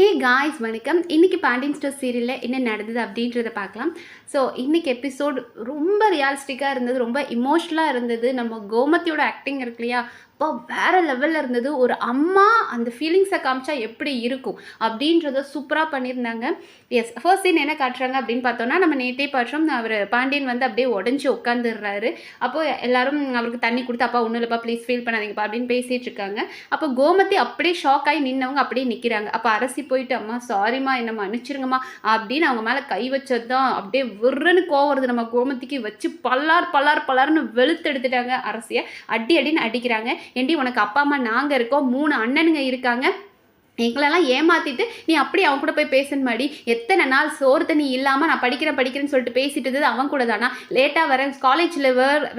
Hey guys வணக்கம். இன்னைக்கு Pandian store சீரியலில் என்ன நடந்தது அப்படின்றத பார்க்கலாம். ஸோ இன்னைக்கு எபிசோட் ரொம்ப ரியாலிஸ்டிக்காக இருந்தது ரொம்ப இமோஷ்னலாக இருந்தது. நம்ம கோமத்தியோட ஆக்டிங் இருக்கு இல்லையா? அப்பா வேற லெவலில் இருந்தது. ஒரு அம்மா அந்த ஃபீலிங்ஸை காமிச்சா எப்படி இருக்கும்? அப்படின்றத சூப்பராக பண்ணியிருந்தாங்க. எஸ் ஃபர்ஸ்ட் சீன் என்ன காட்டுறாங்க அப்படின்னு பார்த்தோன்னா நம்ம நேற்றே பார்த்தோம் அவர் பாண்டியன் வந்து அப்படியே உடஞ்சி உட்காந்துடுறாரு அப்போ எல்லாரும் அவருக்கு தண்ணி கொடுத்து அப்பா ஒன்றும் இல்லைப்பா ப்ளீஸ் ஃபீல் பண்ணாதீங்கப்பா அப்படின்னு பேசிட்டு இருக்காங்க. அப்போ கோமதி அப்படியே ஷாக் ஆகி நின்னவங்க அப்படியே நிற்கிறாங்க அப்போ அரசி போயிட்டு அம்மா சாரிம்மா என்ன மன்னிச்சிருங்கம்மா அப்படின்னு அவங்க மேலே கை வச்சது தான் அப்படியே விருன்னு கோவம் வருது. நம்ம கோமதிக்கு வச்சு பல்லார் பல்லார் பல்லார்னு வெளுத்து எடுத்துட்டாங்க அரசியை. அடி அடின்னு அடிக்கிறாங்க. ஏண்டி உனக்கு அப்பா அம்மா நாங்கள் இருக்கோம் மூணு அண்ணனுங்க இருக்காங்க. எங்களெல்லாம் ஏமாற்றிட்டு நீ அப்படி அவன் கூட போய் பேசணும் மாடி. எத்தனை நாள் சோறு தண்ணி இல்லாமல் நான் படிக்கிறேன் படிக்கிறேன்னு சொல்லிட்டு பேசிட்டு இருந்தது அவன் கூட தானா? லேட்டாக வரேன் காலேஜில்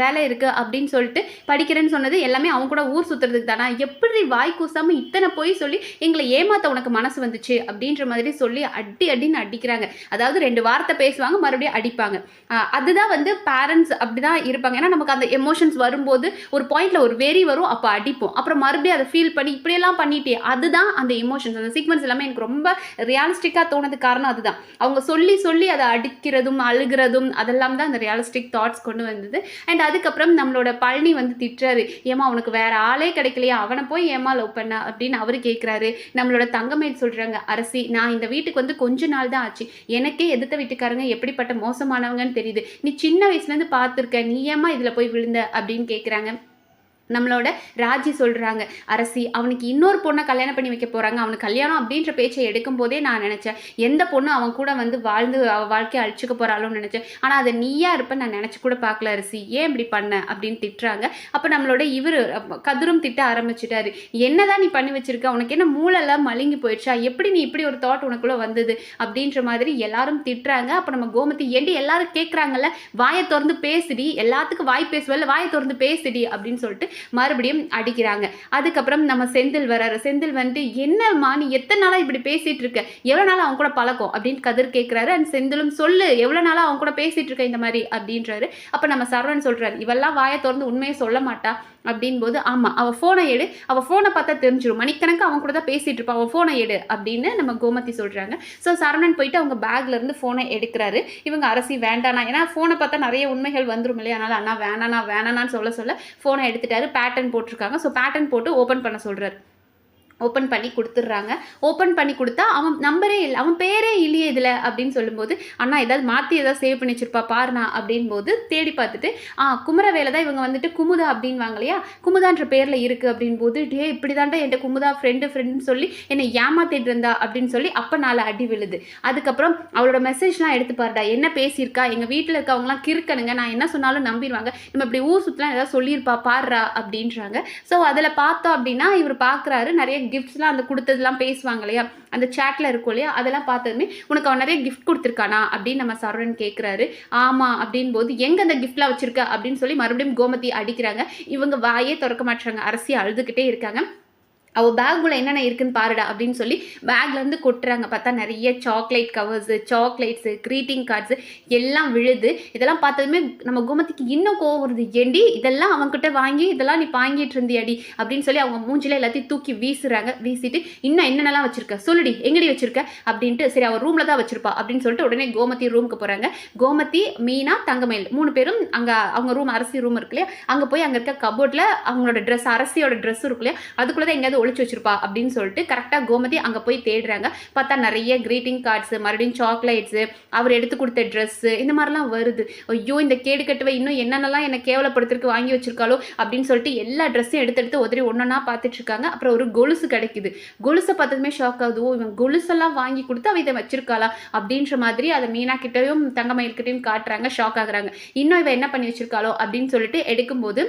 வேலை இருக்குது அப்படின்னு சொல்லிட்டு படிக்கிறேன்னு சொன்னது எல்லாமே அவன் கூட ஊர் சுற்றுறதுக்கு தானா? எப்படி வாய் கூசாமல் இத்தனை போய் சொல்லி எங்களை ஏமாத்த உனக்கு மனசு வந்துச்சு? அப்படின்ற மாதிரி சொல்லி அடி அடின்னு அடிக்கிறாங்க. அதாவது ரெண்டு வார்த்தை பேசுவாங்க மறுபடியும் அடிப்பாங்க. அதுதான் வந்து பேரண்ட்ஸ் அப்படி தான் இருப்பாங்க. ஏன்னா நமக்கு அந்த எமோஷன்ஸ் வரும்போது ஒரு பாயிண்டில் ஒரு வெறி வரும் அப்போ அடிப்போம். அப்புறம் மறுபடியும் அதை ஃபீல் பண்ணி இப்படியெல்லாம் பண்ணிட்டே அதுதான் அந்த எமோஷன்ஸ் அந்த சீக்வன்ஸ் எல்லாமே எனக்கு ரொம்ப ரியாலிஸ்டிக்காக தோணுது காரணம் அதுதான். அவங்க சொல்லி சொல்லி அதை அடிக்கிறதும் அழுகிறதும் அதெல்லாம் தான் அந்த ரியாலிஸ்டிக் தாட்ஸ் கொண்டு வந்தது. அண்ட் அதுக்கப்புறம் நம்மளோட பழனி வந்து திட்டுறாரு. ஏமா அவனுக்கு வேற ஆளே கிடைக்கலையா. அவனை போய் ஏமா லவ் பண்ண அப்படின்னு அவர் கேட்குறாரு நம்மளோட தங்கமேட் சொல்கிறாங்க அரசி நான் இந்த வீட்டுக்கு வந்து கொஞ்ச நாள் தான் ஆச்சு. எனக்கே எதிர்த்த வீட்டுக்காரங்க எப்படிப்பட்ட மோசமானவங்கன்னு தெரியுது. நீ சின்ன வயசுலேருந்து பார்த்துருக்க. நீ ஏமா இதில் போய் விழுந்த? அப்படின்னு கேட்குறாங்க நம்மளோட ராஜி சொல்கிறாங்க அரசி அவனுக்கு இன்னொரு பொண்ணை கல்யாணம் பண்ணி வைக்க போகிறாங்க அவனுக்கு கல்யாணம் அப்படின்ற பேச்சை எடுக்கும் போதே நான் நினச்சேன் எந்த பொண்ணு அவன் கூட வந்து வாழ்ந்து அவள் வாழ்க்கையை அழிச்சுக்க போகிறாளோன்னு நினச்சேன். ஆனால் அதை நீயா இருப்பேன் நான் நினச்சி கூட பார்க்கல அரசி. ஏன் இப்படி பண்ண? அப்படின்னு திட்டுறாங்க. அப்போ நம்மளோட இவர் கதிரும் திட்ட ஆரம்பிச்சிட்டாரு. என்னதான் நீ பண்ணி வச்சிருக்க? உனக்கு என்ன மூளைலாம் மழுங்கி போயிடுச்சா? எப்படி நீ இப்படி ஒரு தாட் உனக்குள்ளே வந்தது? அப்படின்ற மாதிரி எல்லாரும் திட்டுறாங்க. அப்போ நம்ம கோமதி ஏண்டி எல்லாரும் கேட்குறாங்கல்ல வாயை திறந்து பேசுடி. எல்லாத்துக்கும் வாய் பேசுவல்ல வாயை திறந்து பேசுடி. அப்படின்னு சொல்லிட்டு மறுபடியும் அடிக்கிறாங்க. அதுக்கப்புறம் நம்ம செந்தில் வராரு. செந்தில் வந்துட்டு என்னம்மா நீ எத்தனை நாளாக இப்படி பேசிகிட்டு இருக்க? எவ்வளோ நாளாக அவங்க கூட பழக்கம்? அப்படின்னு கதிர் கேட்குறாரு அண்ட் செந்திலும் சொல்லு எவ்வளோ நாளாக அவங்க கூட பேசிகிட்டு இருக்க இந்த மாதிரி? அப்படின்றாரு. அப்போ நம்ம சரவணன் சொல்கிறார் இவெல்லாம் வாயை திறந்து உண்மையை சொல்ல மாட்டா. அப்படின்போது ஆமாம் அவள் ஃபோனை எடு. அவள் ஃபோனை பார்த்தா தெரிஞ்சிடும் மணிக்கணக்கு அவன் கூட தான் பேசிகிட்டு இருப்பா. அவள் ஃபோனை எடு. அப்படின்னு நம்ம கோமதி சொல்கிறாங்க ஸோ சரவணன் போயிட்டு அவங்க பேக்லேருந்து ஃபோனை எடுக்கிறாரு. இவங்க அரசி வேண்டானா ஏன்னா ஃபோனை பார்த்தா நிறைய உண்மைகள் வந்துடும் இல்லையா? அதனால் அண்ணா வேணாண்ணா வேணானான்னு சொல்ல சொல்ல ஃபோனை எடுத்துட்டாரு. பேட்டர்ன் போட்டிருக்காங்க. ஸோ பேட்டர்ன் போட்டு ஓப்பன் பண்ண சொல்கிறார் ஓப்பன் பண்ணி கொடுத்துட்றாங்க. ஓப்பன் பண்ணி கொடுத்தா அவன் நம்பரே இல்லை அவன் பேரே இல்லையே இதில் அப்படின்னு சொல்லும்போது அண்ணா ஏதாவது மாற்றி ஏதாவது சேவ் பண்ணி வச்சிருப்பா பாருண்ணா அப்படின் போது தேடி பார்த்துட்டு ஆ குமரவேலை தான் இவங்க வந்துட்டு குமுதா அப்படின்வாங்க இல்லையா குமுதான்ற பேரில் இருக்குது அப்படின் போது டே இப்படி தாண்டா என்கிட்ட குமுதா ஃப்ரெண்டு ஃப்ரெண்டுன்னு சொல்லி என்னை ஏமாத்திட்டு இருந்தா அப்படின்னு சொல்லி அப்போ நாலு அடி விழுது. அதுக்கப்புறம் அவளோட மெசேஜ்லாம் எடுத்து பாருடா என்ன பேசியிருக்கா? எங்கள் வீட்டில் இருக்கவங்களாம் கிறுக்கணுங்க நான் என்ன சொன்னாலும் நம்பிடுவாங்க நம்ம இப்படி ஊர் சுற்றலாம் ஏதாவது சொல்லியிருப்பா பாடுறா அப்படின்றாங்க. ஸோ அதில் பார்த்தோம் அப்படின்னா இவர் பார்க்குறாரு நிறைய கிஃப்ட்ஸ்லாம் அந்த கொடுத்ததுலாம் பேசுவாங்க இல்லையா? அந்த சேட்டில் இருக்கும் இல்லையா? அதெல்லாம் பார்த்ததுமே உனக்கு அவன் நிறைய கிஃப்ட் கொடுத்துருக்கானா? அப்படின்னு நம்ம சரவணன் கேட்குறாரு ஆமாம் அப்படின் போது எங்கே அந்த கிஃப்ட்லாம் வச்சுருக்க? அப்படின்னு சொல்லி மறுபடியும் கோமதி அடிக்கிறாங்க. இவங்க வாயே திறக்க மாட்டுறாங்க. அரசி அழுதுகிட்டே இருக்காங்க. அவள் பேக்குள்ள என்னென்ன இருக்குன்னு பாருடா அப்படின்னு சொல்லி பேக்லேருந்து கொட்டுறாங்க. பார்த்தா நிறைய chocolate covers chocolates greeting cards எல்லாம் விழுது. இதெல்லாம் பார்த்ததுமே நம்ம கோமதிக்கு இன்னும் கோவம் வருது. ஏண்டி இதெல்லாம் அவங்ககிட்ட வாங்கி இதெல்லாம் நீ வாங்கிட்டு இருந்தியாடி? அப்படின்னு சொல்லி அவங்க மூஞ்சில எல்லாத்தையும் தூக்கி வீசுறாங்க. வீசிட்டு இன்னும் என்னென்னலாம் வச்சிருக்க? சொல்லுடி எங்கடி வச்சிருக்க? அப்படின்ட்டு சரி அவள் ரூமில் தான் வச்சிருப்பா. அப்படின்னு சொல்லிட்டு உடனே கோமதி ரூமுக்கு போகிறாங்க கோமதி மீனா தங்கமயில் மூணு பேரும் அங்கே அவங்க ரூம் அரசி ரூம் இருக்கு இல்லையா? அங்கே போய் அங்கே இருக்க கபோர்டில் அவங்களோட ட்ரெஸ் அரசியோட ட்ரெஸ் இருக்கு இல்லையா? அதுக்குள்ளே எங்கேயாவது ஒழிச்சு வச்சிருப்பா அப்படின்னு சொல்லிட்டு கரெக்டாக கோமதி அங்கே போய் தேடுறாங்க. பார்த்தா நிறைய க்ரீட்டிங் கார்ட்ஸு மறுபடியும் சாக்லேட்ஸு அவர் எடுத்து கொடுத்த ட்ரெஸ்ஸு இந்த மாதிரிலாம் வருது. ஐயோ இந்த கேடு கட்டுவை இன்னும் என்னென்னலாம் என்னை கேவலப்படுத்துறதுக்கு வாங்கி வச்சிருக்காளோ அப்படின்னு சொல்லிட்டு எல்லா ட்ரெஸ்ஸையும் எடுத்து எடுத்து உதறி ஒன்றா பார்த்துட்டு இருக்காங்க. அப்புறம் ஒரு கொலுசு கிடைக்குது. கொலுசை பார்த்ததுமே ஷாக் ஆகுது. ஓ இவன் கொலுசெல்லாம் வாங்கி கொடுத்து அவ இதை வச்சிருக்காளா அப்படின்ற மாதிரி அதை மீனா கிட்டையும் தங்கமயில் கிட்டையும் காட்டுறாங்க. ஷாக் ஆகுறாங்க. இன்னும் இவன் என்ன பண்ணி வச்சிருக்காளோ அப்படின்னு சொல்லிட்டு எடுக்கும்போது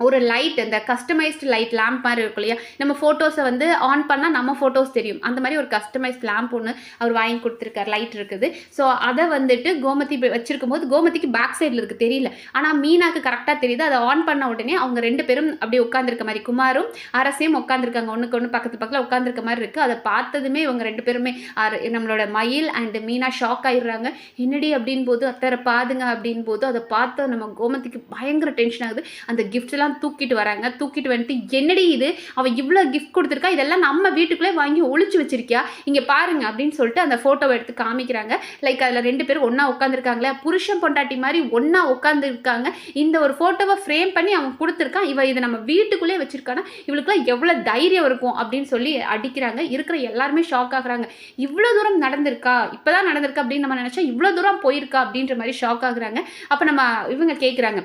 ஒரு லைட் இந்த கஸ்டமைஸ்டு லைட் லேம்ப் மாதிரி இருக்கும் இல்லையா? நம்ம ஃபோட்டோஸை வந்து ஆன் பண்ணால் நம்ம ஃபோட்டோஸ் தெரியும். அந்த மாதிரி ஒரு கஸ்டமைஸ்ட் லேம்ப் ஒன்று அவர் வாங்கி கொடுத்துருக்காரு லைட் இருக்குது. ஸோ அதை வந்துட்டு கோமதி வச்சிருக்கும் போது கோமதிக்கு பேக் சைடில் இருக்குது தெரியல. ஆனால் மீனாக்கு கரெக்டாக தெரியுது. அதை ஆன் பண்ண உடனே அவங்க ரெண்டு பேரும் அப்படியே உட்காந்துருக்க மாதிரி குமாரும் அரசையும் உட்காந்துருக்காங்க ஒன்றுக்கு ஒன்று பக்கத்து பக்கத்தில் உட்காந்துருக்க மாதிரி இருக்குது அதை பார்த்ததுமே இவங்க ரெண்டு பேருமே நம்மளோட மயில் அண்ட் மீனா ஷாக் ஆயிடுறாங்க. என்னடி அப்படின் போது அத்தரை பாதுங்க அப்படின் போது அதை பார்த்து நம்ம கோமதிக்கு பயங்கர டென்ஷன் ஆகுது. அந்த கிஃப்ட்லாம் எல்லாம் தூக்கிட்டு வராங்க. தூக்கிட்டு வந்துட்டு என்னடி இது? அவள் இவ்வளோ கிஃப்ட் கொடுத்துருக்கா? இதெல்லாம் நம்ம வீட்டுக்குள்ளே வாங்கி ஒழிச்சு வச்சிருக்கியா? இங்கே பாருங்க அப்படின்னு சொல்லிட்டு அந்த ஃபோட்டோவை எடுத்து காமிக்கிறாங்க. லைக் அதில் ரெண்டு பேரும் ஒன்றா உட்காந்துருக்காங்களே புருஷன் பொண்டாட்டி மாதிரி ஒன்றா உட்காந்துருக்காங்க இந்த ஒரு ஃபோட்டோவை ஃப்ரேம் பண்ணி அவன் கொடுத்துருக்கான் இவள் இதை நம்ம வீட்டுக்குள்ளே வச்சிருக்கானா? இவளுக்குலாம் எவ்வளோ தைரியம் இருக்கும் அப்படின்னு சொல்லி அடிக்கிறாங்க. இருக்கிற எல்லாருமே ஷாக் ஆகுறாங்க. இவ்வளோ தூரம் நடந்திருக்கா? இப்போ தான் நடந்திருக்கா அப்படின்னு நம்ம நினச்சா இவ்வளோ தூரம் போயிருக்கா அப்படின்ற மாதிரி ஷாக் ஆகுறாங்க. அப்போ நம்ம இவங்க கேட்குறாங்க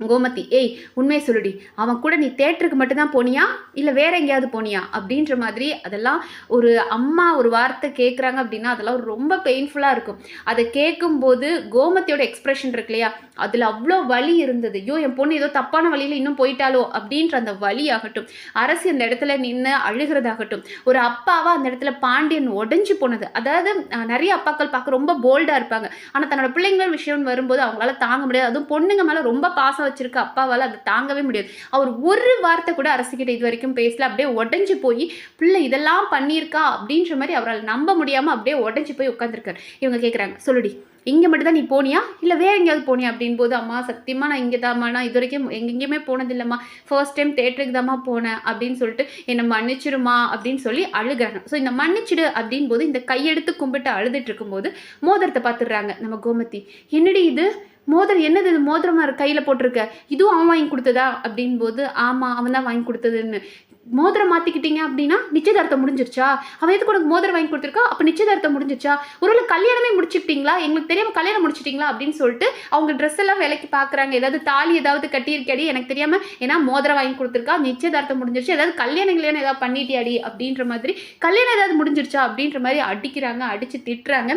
கோமதி ஏய் உண்மையை சொல்லுடி. அவன் கூட நீ தேட்டருக்கு மட்டும்தான் போனியா? இல்லை வேற எங்கேயாவது போனியா? அப்படின்ற மாதிரி அதெல்லாம் ஒரு அம்மா ஒரு வார்த்தை கேட்குறாங்க அப்படின்னா அதெல்லாம் ரொம்ப பெயின்ஃபுல்லாக இருக்கும். அதை கேட்கும்போது கோமதியோட எக்ஸ்பிரஷன் இருக்கு இல்லையா? அதில் அவ்வளோ வலி இருந்தது. ஐயோ என் பொண்ணு ஏதோ தப்பான வழியில் இன்னும் போயிட்டாலோ அப்படின்ற அந்த வழி ஆகட்டும். அரசு அந்த இடத்துல நின்று அழுகிறதாகட்டும். ஒரு அப்பாவா அந்த இடத்துல பாண்டியன் உடஞ்சி போனது. அதாவது நிறைய அப்பாக்கள் பார்க்க ரொம்ப போல்டாக இருப்பாங்க. ஆனால் தன்னோட பிள்ளைங்கள் விஷயம் வரும்போது அவங்களால தாங்க முடியாது. அதுவும் பொண்ணுங்க மேலே ரொம்ப பாசம் வச்சிருக்க அப்பாவால் அதை தாங்கவே முடியாது. அவர் ஒரு வார்த்தை கூட அரசுக்கிட்ட இது வரைக்கும் பேசல. அப்படியே உடஞ்சி போய் பிள்ளை இதெல்லாம் பண்ணியிருக்கா? அப்படின்ற மாதிரி அவரால் நம்ப முடியாமல் அப்படியே உடஞ்சி போய் உட்காந்துருக்காரு இவங்க கேட்குறாங்க சொல்லுடி இங்கே மட்டும் தான் நீ போனியா? இல்லை வேற எங்கேயாவது போனியா? அப்படின் போது அம்மா சத்தியமாக நான் இங்கே தாம்மா. நான் இது வரைக்கும் எங்கெங்கேயுமே போனதில்லைம்மா. ஃபர்ஸ்ட் டைம் தேட்டருக்கு தாம்மா போனேன் அப்படின்னு சொல்லிட்டு என்னை மன்னிச்சிருமா அப்படின்னு சொல்லி அழுகிறாங்க. ஸோ இந்த மன்னிச்சிடு அப்படின் போது இந்த கையெடுத்து கும்பிட்டு அழுதுட்டு இருக்கும்போது மோதிரத்தை பார்த்துடுறாங்க நம்ம கோமதி. என்னடி இது? மோதிரம் என்னது இது மோதிரமா கையில் போட்டிருக்க? இதுவும் அவன் வாங்கி கொடுத்ததா? அப்படின் போது ஆமாம் அவன் தான் வாங்கி கொடுத்ததுன்னு. மோதிரம் மாற்றிக்கிட்டீங்க அப்படின்னா நிச்சயதார்த்தம் முடிஞ்சிருச்சா? அவன் எதுக்கு உனக்கு மோதிரம் வாங்கி கொடுத்துருக்கா? அப்போ நிச்சயதார்த்தம் முடிஞ்சிருச்சா? ஒருவேளை கல்யாணமே முடிச்சுக்கிட்டீங்களா? எங்களுக்கு தெரியாமல் கல்யாணம் முடிச்சிட்டீங்களா? அப்படின்னு சொல்லிட்டு அவங்க ட்ரெஸ் எல்லாம் விலைக்கு பார்க்குறாங்க ஏதாவது தாலி ஏதாவது கட்டியிருக்கடி எனக்கு தெரியாமல் ஏன்னா மோதிரம் வாங்கி கொடுத்துருக்கா? நிச்சயதார்த்தம் முடிஞ்சிருச்சு. ஏதாவது கல்யாணம் கல்யாணம் ஏதாவது பண்ணிட்டியாடி? அப்படின்ற மாதிரி கல்யாணம் ஏதாவது முடிஞ்சிருச்சா? அப்படின்ற மாதிரி அடிக்கிறாங்க அடித்து திட்டுறாங்க.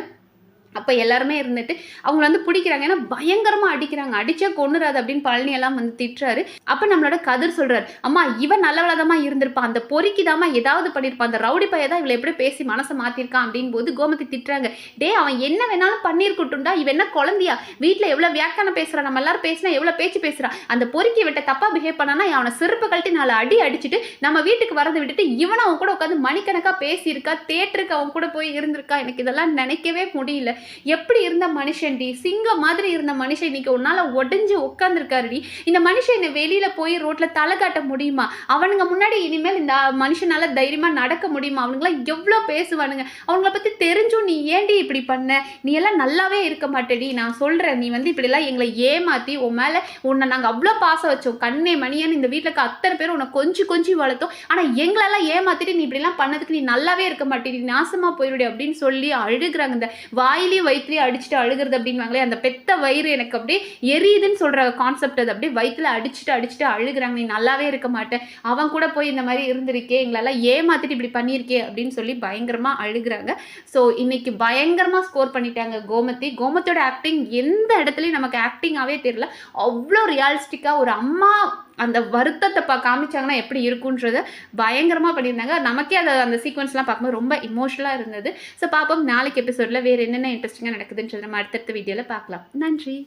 அப்போ எல்லாருமே இருந்துட்டு அவங்க வந்து பிடிக்கிறாங்க. ஏன்னா பயங்கரமாக அடிக்கிறாங்க. அடிச்சா கொண்டுறாது அப்படின்னு பழனியெல்லாம் வந்து திட்டுறாரு. அப்போ நம்மளோட கதிர் சொல்கிறார் அம்மா இவன் நல்லவளதமா இருந்திருப்பான் அந்த பொறுக்கிதாம்மா ஏதாவது பண்ணியிருப்பான் அந்த ரவுடி பையன் தான் இவளை எப்படி பேசி மனசை மாற்றிருக்கான் அப்படின் போது கோமதி திட்டுறாங்க டே அவன் என்ன வேணாலும் பண்ணியிருக்கட்டும்டா இவன் என்ன குழந்தையா? வீட்டில் எவ்வளோ வியாக்கியானம் பேசுகிறான் நம்ம எல்லாரும் பேசினா எவ்வளோ பேச்சு பேசுகிறான் அந்த பொறுக்கி விட்ட தப்பாக பிஹேவ் பண்ணானா அவனை செருப்பு கழட்டி நாலு அடி அடிச்சுட்டு நம்ம வீட்டுக்கு வரதை விட்டுட்டு இவன் அவன் கூட உட்காந்து மணிக்கணக்காக பேசியிருக்கா. தேட்டருக்கு அவன் கூட போய் இருந்திருக்கா. எனக்கு இதெல்லாம் நினைக்கவே முடியல. எப்படி இருந்த மனுஷன்டி சிங்கம் மாதிரி இருந்த மனுஷன் இன்னைக்கு உன்னால உடஞ்சு உட்காந்துருக்காருடி இந்த மனுஷன் என்னை வெளியில போய் ரோட்ல தலை காட்ட முடியுமா? அவனுங்க முன்னாடி இனிமேல் இந்த மனுஷனால தைரியமா நடக்க முடியுமா? அவனுங்களாம் எவ்வளோ பேசுவானுங்க. அவங்கள பத்தி தெரிஞ்சும் நீ ஏன்டி இப்படி பண்ண? நீ எல்லாம் நல்லாவே இருக்க மாட்டேடி நான் சொல்றேன் நீ வந்து இப்படிலாம் எங்களை ஏமாத்தி உன் மேல உன்னை நாங்க அவ்வளோ பாசம் வச்சோம். கண்ணே மணியன்னு இந்த வீட்டில் இருக்க அத்தனை பேர் உன்னை கொஞ்சம் கொஞ்சம் வளர்த்தோம். ஆனா எங்களெல்லாம் ஏமாத்திட்டு நீ இப்படிலாம் பண்ணதுக்கு நீ நல்லாவே இருக்க மாட்டேடி நாசமா போயிடுடி அப்படின்னு சொல்லி அழுகிறாங்க இந்த வாய் வாயிலே வயிற்றுலேயே அடிச்சுட்டு அழுகுறது அப்படின்வாங்களே அந்த பெத்த வயிறு எனக்கு அப்படியே எரியுதுன்னு சொல்கிற கான்செப்ட் அது அப்படியே வயிற்றுல அடிச்சுட்டு அடிச்சுட்டு அழுகுறாங்க நீ நல்லாவே இருக்க மாட்டேன். அவன் கூட போய் இந்த மாதிரி இருந்திருக்கே எங்களெல்லாம் ஏமாத்திட்டு இப்படி பண்ணியிருக்கே அப்படின்னு சொல்லி பயங்கரமாக அழுகுறாங்க. ஸோ இன்னைக்கு பயங்கரமாக ஸ்கோர் பண்ணிட்டாங்க கோமதி. கோமத்தோட ஆக்டிங் எந்த இடத்துலையும் நமக்கு ஆக்டிங்காகவே தெரியல. அவ்வளோ ரியாலிஸ்டிக்காக ஒரு அம்மா அந்த வருத்தத்தை பா காமிச்சாங்கன்னா எப்படி இருக்குன்றத பயங்கரமாக பண்ணியிருந்தாங்க. நமக்கே அதை அந்த சீக்வன்ஸ்லாம் பார்க்கும்போது ரொம்ப இமோஷனலாக இருந்தது. ஸோ பார்ப்போம். நாளைக்கு எபிசோடில் வேறு என்னென்ன இன்ட்ரெஸ்டிங்காக நடக்குதுன்னு நம்ம அடுத்தடுத்த வீடியோவில் பார்க்கலாம். நன்றி.